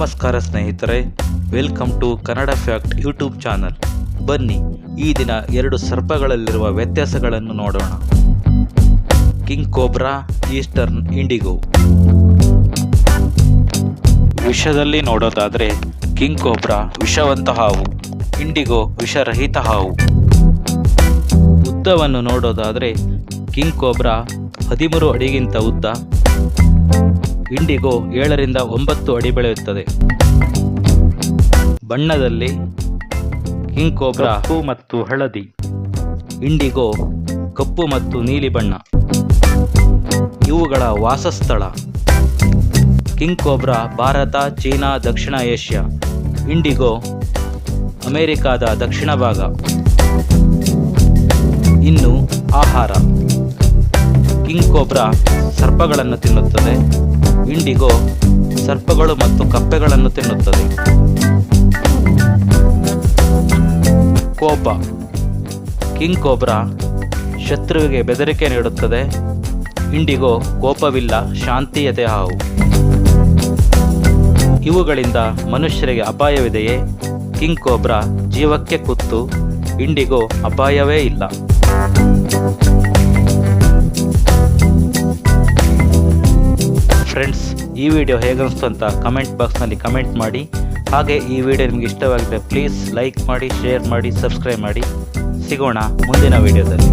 ನಮಸ್ಕಾರ ಸ್ನೇಹಿತರೆ welcome to Kannada fact YouTube channel ಬನ್ನಿ, ಈ ದಿನ ಎರಡು ಸರ್ಪಗಳಲ್ಲಿರುವ ವ್ಯತ್ಯಾಸಗಳನ್ನು ನೋಡೋಣ. ಕಿಂಗ್ ಕೋಬ್ರಾ ಈಸ್ಟರ್ನ್ ಇಂಡಿಗೋ ವಿಷದಲ್ಲಿ ನೋಡೋದಾದರೆ ಕಿಂಗ್ ಕೋಬ್ರಾ ವಿಷವಂತ ಹಾವು ಇಂಡಿಗೋ ವಿಷರಹಿತ ಹಾವು. ಉದ್ದವನ್ನು ನೋಡೋದಾದರೆ ಕಿಂಗ್ ಕೋಬ್ರಾ ಹದಿಮೂರು ಅಡಿಗಿಂತ ಉದ್ದ. ಇಂಡಿಗೋ ಏಳರಿಂದ ಒಂಬತ್ತು ಅಡಿ ಬೆಳೆಯುತ್ತದೆ. ಬಣ್ಣದಲ್ಲಿ ಕಿಂಗ್ ಕೋಬ್ರಾ ಕಪ್ಪು ಮತ್ತು ಹಳದಿ. ಇಂಡಿಗೋ ಕಪ್ಪು ಮತ್ತು ನೀಲಿ ಬಣ್ಣ. ಇವುಗಳ ವಾಸಸ್ಥಳ ಕಿಂಗ್ ಕೋಬ್ರಾ ಭಾರತ ಚೀನಾ ದಕ್ಷಿಣ ಏಷ್ಯಾ ಇಂಡಿಗೋ ಅಮೆರಿಕಾದ ದಕ್ಷಿಣ ಭಾಗ. ಇನ್ನು ಆಹಾರ. ಕಿಂಗ್ ಕೋಬ್ರಾ ಸರ್ಪಗಳನ್ನು ತಿನ್ನುತ್ತದೆ. ಇಂಡಿಗೋ ಸರ್ಪಗಳು ಮತ್ತು ಕಪ್ಪೆಗಳನ್ನು ತಿನ್ನುತ್ತದೆ. ಕೋಪ. ಕಿಂಗ್ ಕೋಬ್ರಾ ಶತ್ರುವಿಗೆ ಬೆದರಿಕೆ ನೀಡುತ್ತದೆ. ಇಂಡಿಗೋ ಕೋಪವಿಲ್ಲ, ಶಾಂತಿಯತೆ ಹಾವು. ಇವುಗಳಿಂದ ಮನುಷ್ಯರಿಗೆ ಅಪಾಯವಿದೆಯೇ? ಕಿಂಗ್ ಕೋಬ್ರಾ ಜೀವಕ್ಕೆ ಕುತ್ತು ಇಂಡಿಗೋ ಅಪಾಯವೇ ಇಲ್ಲ. ಫ್ರೆಂಡ್ಸ್, ಈ ವಿಡಿಯೋ ಹೇಗನ್ನಿಸ್ತು ಅಂತ ಕಮೆಂಟ್ ಬಾಕ್ಸ್ನಲ್ಲಿ ಕಮೆಂಟ್ ಮಾಡಿ. ಹಾಗೆ ಈ ವಿಡಿಯೋ ನಿಮಗೆ ಇಷ್ಟವಾಗಿದೆ, ಪ್ಲೀಸ್ ಲೈಕ್ ಮಾಡಿ, ಶೇರ್ ಮಾಡಿ, ಸಬ್ಸ್ಕ್ರೈಬ್ ಮಾಡಿ. ಸಿಗೋಣ ಮುಂದಿನ ವಿಡಿಯೋದಲ್ಲಿ.